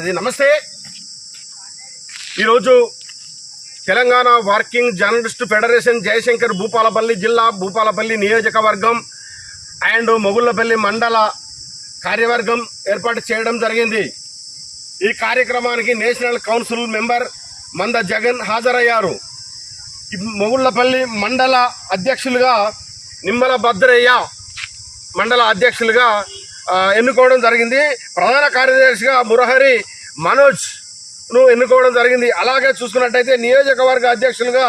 మాట్లాడేది నమస్తే. ఈరోజు Telangana working journalist federation Jayashankar Bhupalpally జిల్లా భూపాలపల్లి నియోజకవర్గం అండ్ మొగుళ్ళపల్లి మండల కార్యవర్గం ఏర్పాటు చేయడం జరిగింది. ఈ కార్యక్రమానికి నేషనల్ కౌన్సిల్ మెంబర్ మంద జగన్ హాజరయ్యారు. మొగుళ్ళపల్లి మండల అధ్యక్షులుగా నిమ్మల భద్రయ్య మండల అధ్యక్షులుగా ఎన్నుకోవడం జరిగింది. ప్రధాన కార్యదర్శిగా మురహరి మనోజ్ను ఎన్నుకోవడం జరిగింది. అలాగే చూసుకున్నట్టయితే నియోజకవర్గ అధ్యక్షులుగా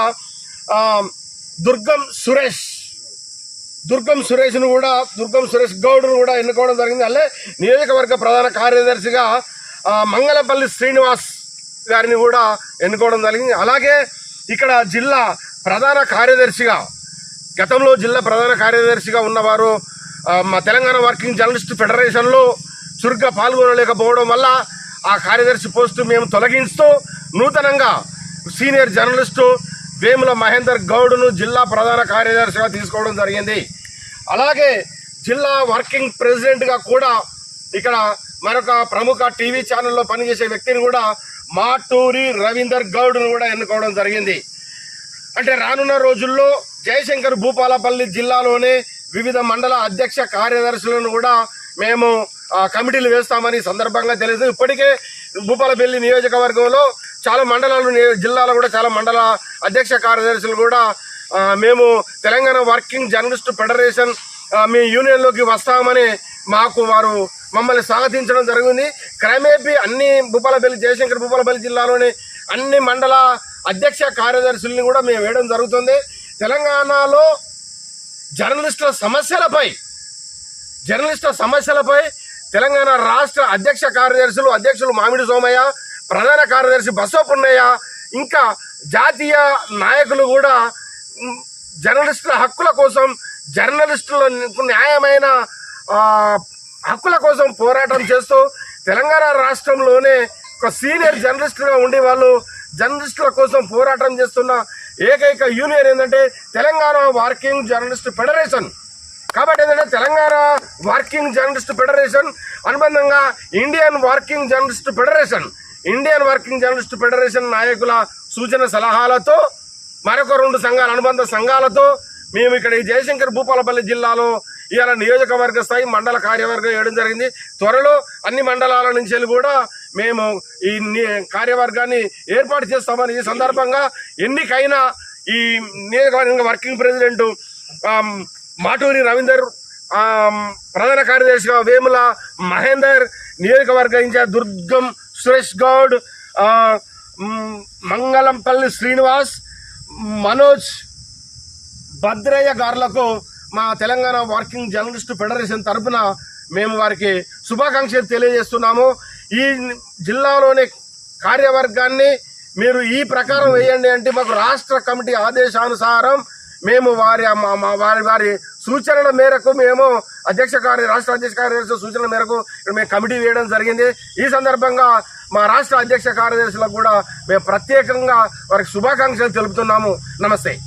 దుర్గం సురేష్ దుర్గం సురేష్ను కూడా దుర్గం సురేష్ గౌడ్ను కూడా ఎన్నుకోవడం జరిగింది. అల్లే నియోజకవర్గ ప్రధాన కార్యదర్శిగా మంగళపల్లి శ్రీనివాస్ గారిని కూడా ఎన్నుకోవడం జరిగింది. అలాగే ఇక్కడ జిల్లా ప్రధాన కార్యదర్శిగా గతంలో జిల్లా ప్రధాన కార్యదర్శిగా ఉన్నవారు మా తెలంగాణ వర్కింగ్ జర్నలిస్ట్ ఫెడరేషన్లో చురుగ్గా పాల్గొనలేకపోవడం వల్ల ఆ కార్యదర్శి పోస్టు మేము తొలగిస్తూ నూతనంగా సీనియర్ జర్నలిస్టు వేముల మహేందర్ గౌడ్ను జిల్లా ప్రధాన కార్యదర్శిగా తీసుకోవడం జరిగింది. అలాగే జిల్లా వర్కింగ్ ప్రెసిడెంట్గా కూడా ఇక్కడ మరొక ప్రముఖ టీవీ ఛానల్లో పనిచేసే వ్యక్తిని కూడా మాటూరి రవీందర్ గౌడ్ను కూడా ఎన్నుకోవడం జరిగింది. అంటే రానున్న రోజుల్లో జయశంకర్ భూపాలపల్లి జిల్లాలోనే వివిధ మండల అధ్యక్ష కార్యదర్శులను కూడా మేము కమిటీలు వేస్తామని సందర్భంగా తెలియదు ఇప్పటికే భూపాలపల్లి నియోజకవర్గంలో చాలా మండలాలు జిల్లాలో కూడా చాలా మండల అధ్యక్ష కార్యదర్శులు కూడా మేము తెలంగాణ వర్కింగ్ జర్నలిస్ట్ ఫెడరేషన్ మీ యూనియన్లోకి వస్తామని మాకు వారు మమ్మల్ని స్వాగతించడం జరిగింది క్రమేపీ అన్ని భూపాలపల్లి జయశంకర్ భూపాలపల్లి జిల్లాలోని అన్ని మండల అధ్యక్ష కార్యదర్శుల్ని కూడా మేము వేయడం జరుగుతుంది. తెలంగాణలో జర్నలిస్టుల సమస్యలపై జర్నలిస్టుల సమస్యలపై తెలంగాణ రాష్ట్ర అధ్యక్ష కార్యదర్శులు అధ్యక్షులు మామిడి సోమయ్య ప్రధాన కార్యదర్శి బసవపున్నయ్య ఇంకా జాతీయ నాయకులు కూడా జర్నలిస్టుల హక్కుల కోసం జర్నలిస్టుల న్యాయమైన హక్కుల కోసం పోరాటం చేస్తూ తెలంగాణ రాష్ట్రంలోనే ఒక సీనియర్ జర్నలిస్టుగా ఉండి వాళ్ళు జర్నలిస్టుల కోసం పోరాటం చేస్తున్న ఏకైక యూనియన్ ఏంటంటే తెలంగాణ వర్కింగ్ జర్నలిస్ట్ ఫెడరేషన్. కాబట్టి ఏంటంటే తెలంగాణ వర్కింగ్ జర్నలిస్ట్ ఫెడరేషన్ అనుబంధంగా Indian working journalist federation Indian working journalist federation నాయకుల సూచన సలహాలతో మరొక రెండు సంఘాల అనుబంధ సంఘాలతో మేము ఇక్కడ ఈ జయశంకర్ భూపాలపల్లి జిల్లాలో ఇవాళ నియోజకవర్గ స్థాయి మండల కార్యవర్గం వేయడం జరిగింది. త్వరలో అన్ని మండలాల నుంచి కూడా మేము ఈ కార్యవర్గాన్ని ఏర్పాటు చేస్తామని ఈ సందర్భంగా ఎన్నికైనా ఈ నియోజకవర్గ వర్కింగ్ ప్రెసిడెంట్ మాటూరి రవీందర్ ప్రధాన కార్యదర్శిగా వేముల మహేందర్ నియోజకవర్గ ఇన్ఛార్జ్ దుర్గం సురేష్ గౌడ్ మంగళంపల్లి శ్రీనివాస్ మనోజ్ భద్రయ్య గారులకు మా తెలంగాణ వర్కింగ్ జర్నలిస్ట్ ఫెడరేషన్ తరపున మేము వారికి శుభాకాంక్షలు తెలియజేస్తున్నాము. ఈ జిల్లాలోని కార్యవర్గాన్ని మీరు ఈ ప్రకారం వేయండి అంటే మాకు రాష్ట్ర కమిటీ ఆదేశానుసారం మేము వారి మా- మా- వారి వారి సూచనల మేరకు మేము అధ్యక్ష కార్య రాష్ట్ర అధ్యక్ష కార్యదర్శి సూచనల మేరకు మేము కమిటీ వేయడం జరిగింది. ఈ సందర్భంగా మా రాష్ట్ర అధ్యక్ష కార్యదర్శులకు కూడా మేము ప్రత్యేకంగా వారికి శుభాకాంక్షలు తెలుపుతున్నాము. నమస్తే.